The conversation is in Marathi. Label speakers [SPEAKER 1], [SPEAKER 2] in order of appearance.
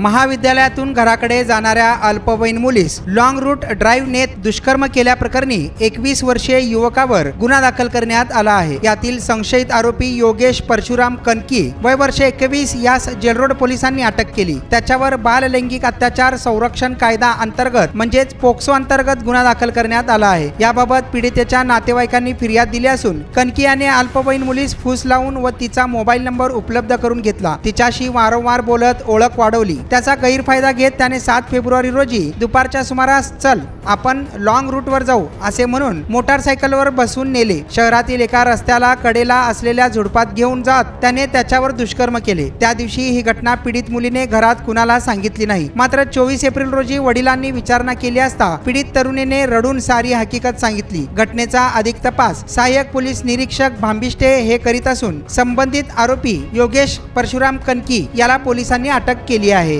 [SPEAKER 1] महाविद्यालयातून घराकडे जाणाऱ्या अल्पवयीन मुलीस लॉंग रूट ड्राईव्ह नेत दुष्कर्म केल्याप्रकरणी एकवीस वर्षीय युवकावर गुन्हा दाखल करण्यात आला आहे. यातील संशयित आरोपी योगेश परशुराम कनकी वय वर्ष एकवीस यास जेलरोड पोलिसांनी अटक केली. त्याच्यावर बाललैंगिक अत्याचार संरक्षण कायदा अंतर्गत म्हणजेच पोक्सो अंतर्गत गुन्हा दाखल करण्यात आला आहे. याबाबत पीडितेच्या नातेवाईकांनी फिर्याद दिली असून कनकी याने अल्पवयीन मुलीस फूस लावून व तिचा मोबाईल नंबर उपलब्ध करून घेतला. तिच्याशी वारंवार बोलत ओळख वाढवली. त्याचा गैरफायदा घेत त्याने सात फेब्रुवारी रोजी दुपारच्या सुमारास चल आपण लॉंग रूटवर जाऊ असे म्हणून मोटारसायकलवर बसून नेले. शहरातील एका रस्त्याला कडेला असलेल्या झुडपात घेऊन जात त्याने त्याच्यावर दुष्कर्म केले. त्या दिवशी ही घटना पीडित मुलीने घरात कुणाला सांगितली नाही. मात्र चोवीस एप्रिल रोजी वडिलांनी विचारणा केली असता पीडित तरुणीने रडून सारी हकीकत सांगितली. घटनेचा अधिक तपास सहाय्यक पोलीस निरीक्षक भांबिष्टे हे करीत असून संबंधित आरोपी योगेश परशुराम कनकी याला पोलिसांनी अटक केली आहे.